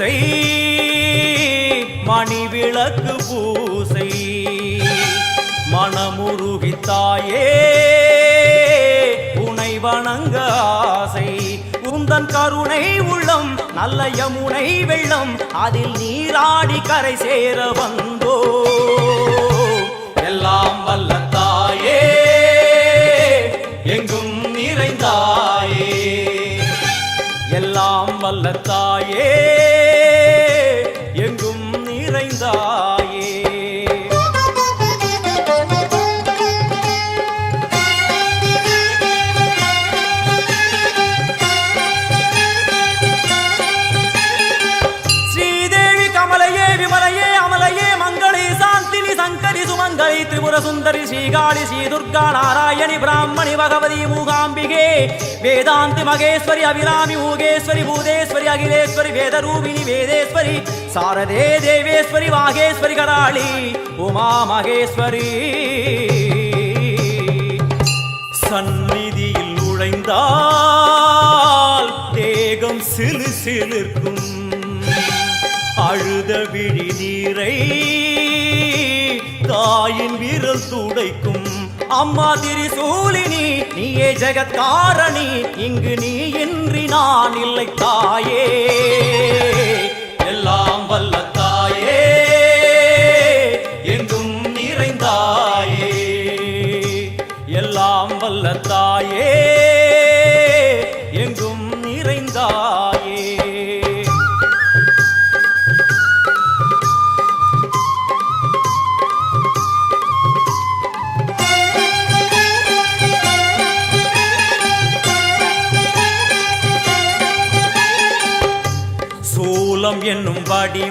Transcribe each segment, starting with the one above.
பூசை மணிவிளக்கு பூசை. மனமுருகித்தாயே உனை வணங்க ஆசை. உந்தன் கருணை உள்ளம் நல்ல யமுனை வெள்ளம் அதில் நீராடி கரை சேர வந்தோ. எல்லாம் வல்ல நிறைந்தாயே ஸ்ரீதேவி கமலையே விமலையே அமலையே மங்களே சாந்தினி சங்கரி சுமங்கலி திரிபுர சுந்தரி ஸ்ரீகாளி ஸ்ரீ துர்கா நாராயணி பிராமணி பகவதி மூகாம்பிகே வேதாந்தி மகேஸ்வரி அபிராமி மூகேஸ்வரி பூதேஸ்வரி அகிலேஸ்வரி வேதரூபிணி வேதேஸ்வரி சாரதே தேவேஸ்வரி வாகேஸ்வரி கராளி உமா மகேஸ்வரி. சந்நிதியில் நுழைந்தால் தேகம் சிலு சிலிருக்கும். அழுத விழி நீரை தாயின் விரல் துடைக்கும். அம்மா திரிசூலினி நீயே ஜெகத்காரணி இங்கு நீ இன்றி நான் இல்லை தாயே.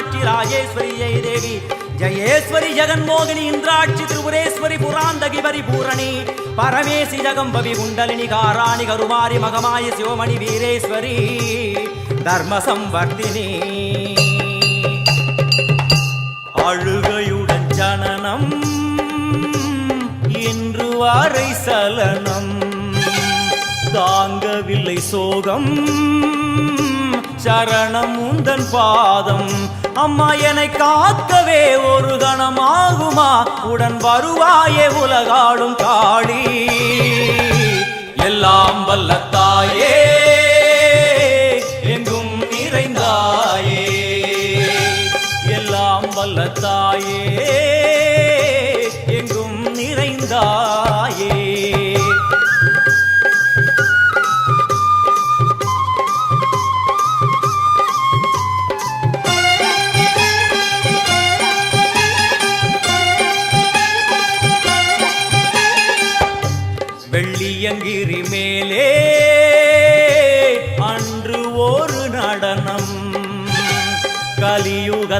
மீனாட்சி ராஜேஸ்வரி ஜெய தேவி. ஜயேஸ்வரி ஜெகன்மோகினி இந்திராட்சி திரிபுரேஸ்வரி புராந்தகி பரிபூரணி. பரமேசி ஜகம்பவி குண்டலினி காராணி கருமாரி மகமாய சிவமணி வீரேஸ்வரி. தர்ம சம்பர்த்தினி அழுகையுடன் ஜனனம் இன்று வாரை சலனம். தாங்கவில்லை சோகம் சரணம் உந்தன் பாதம். அம்மா என்னை காக்கவே ஒரு கணமாகுமா உடன் வருவாயே உலகாடும் காளி. எல்லாம் வல்லத்தாயே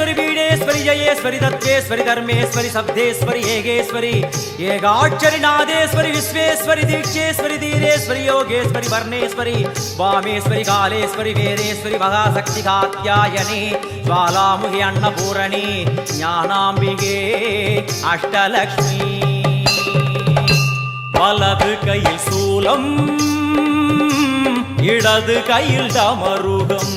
शक्तेश्वरि बीडेश्वरि जयेश्वरि दत्तेश्वरि धर्मेश्वरि शब्देश्वरि येगेश्वरि ஏகாட்சரி நாதேஸ்வரி விஸ்வேஸ்வரி தீட்சேஸ்வரி தீரேஸ்வரி யோகேஸ்வரி வர்ணேஸ்வரி வாமேஸ்வரி காலேஸ்வரி வேதேஸ்வரி மகாசக்தி காத்தியாயனி ஜுவாலாமுகி அன்னபூரணி ஞானாம்பிகே அஷ்டலக்ஷ்மி வலது கையில் சூலம் இடது கையில் டமருகம்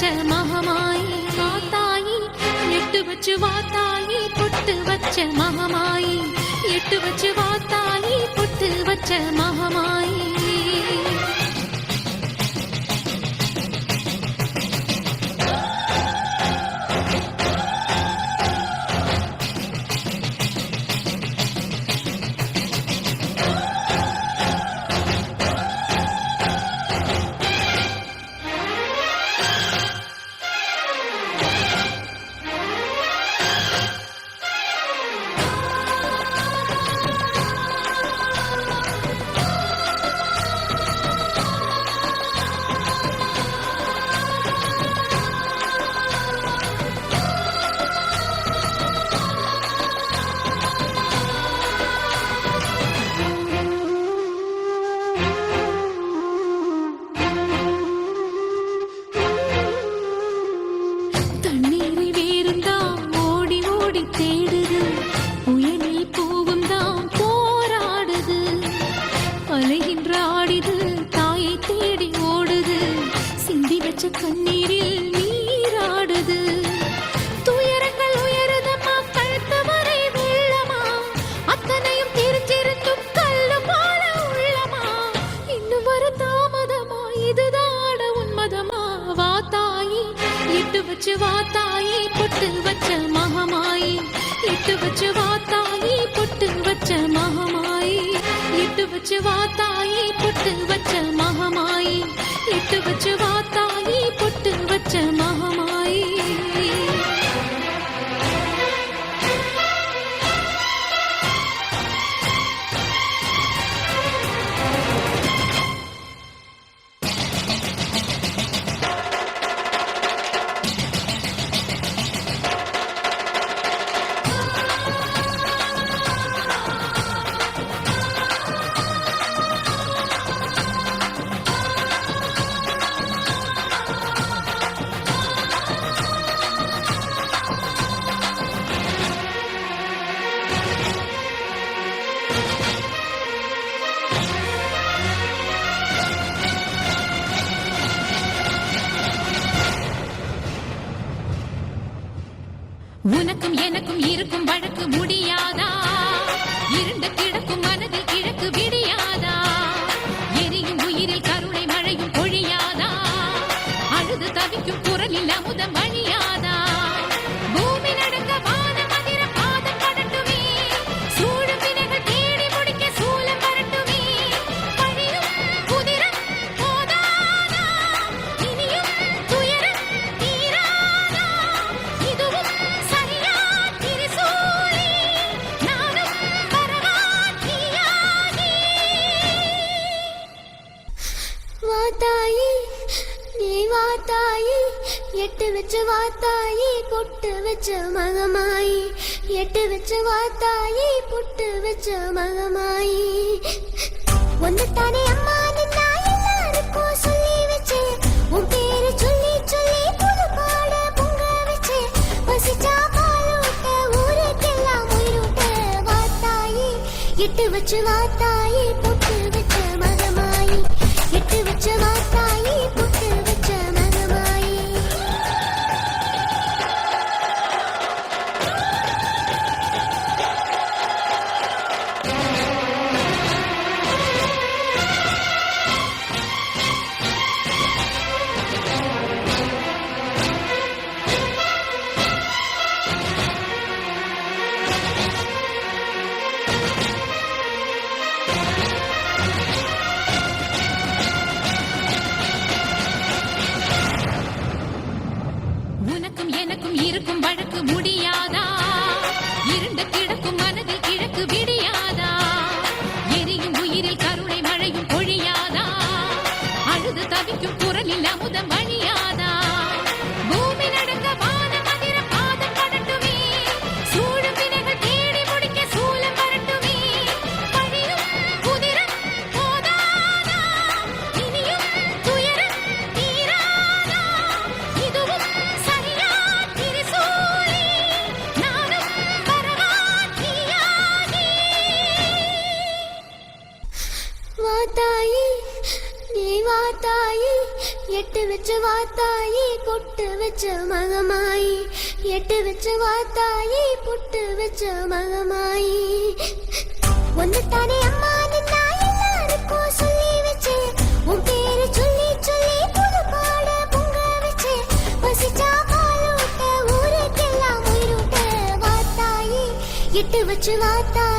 வச்ச மகமாயி வாத்தாயி எட்டு வச்சு வாத்தாயி பொட்டு வச்ச மகமாயி எட்டு வச்சு வாத்தாயி பொட்டு வச்ச மகமாயி. கண்ணீரில் நீராடுது. துயரங்கள் உயருதம்மா கழுத்து வரை வெள்ளமா? அத்தனையும் தெரிஞ்சிருந்தும் கல்லு போல உள்ளமா? இன்னும் வர தாமதமா? இதுதான உன்மதமா வா தாயி இட்டு வச்சு வா தாயி பொட்டு வச்ச மகமாயி. இட்டு வச்சு வா தாயி பொட்டு வச்ச மகமாயி. இட்டு வச்சு வா தாயி பொட்டு வச்ச மகமாயி. இட்டு வச்சு தவிக்கும் அமுதம் வழியாதா பூமி நடுங்க வானம் அதிர பாதம் படட்டுமே சூழும் வினைகள் தேடி முடிக்க சூலம் வரட்டுமே பழியும் குதிரம் போதாதா? இனியும் துயரம் தீராதா? இதுவும் சரியா திரிசூலி. நானும் நீ வாத்தாயி எட்டு வச்ச வாத்தாயி பொட்டு வச்ச மகமாயி. எட்டு வச்ச வாத்தாயி பொட்டு வச்ச மகமாயி. ஒன்னு தானே அம்மா நின்னா எல்லாருக்கும் சொல்லி வச்சேன் உன் பேரு சொல்லி சொல்லி புது பாட பொங்க வச்சேன் பசிச்சா பாலூட்ட ஊருக்கெல்லாம் உயிரூட்ட வாத்தாயி எட்டு வச்சு வாத்தாயி எட்டு வச்ச வாத்தாயி புட்டு வச்ச மகமாயி. ஒன்னு தானே அம்மா எல்லாருக்கும் சொல்லி வச்சேன் உன் பேரு சொல்லி சொல்லி புது பாட பொங்க வச்சேன் பசிச்சா பாலூட்ட ஊருக்கெல்லாம் வாத்தாயி. எட்டு வச்சு வாத்தாயி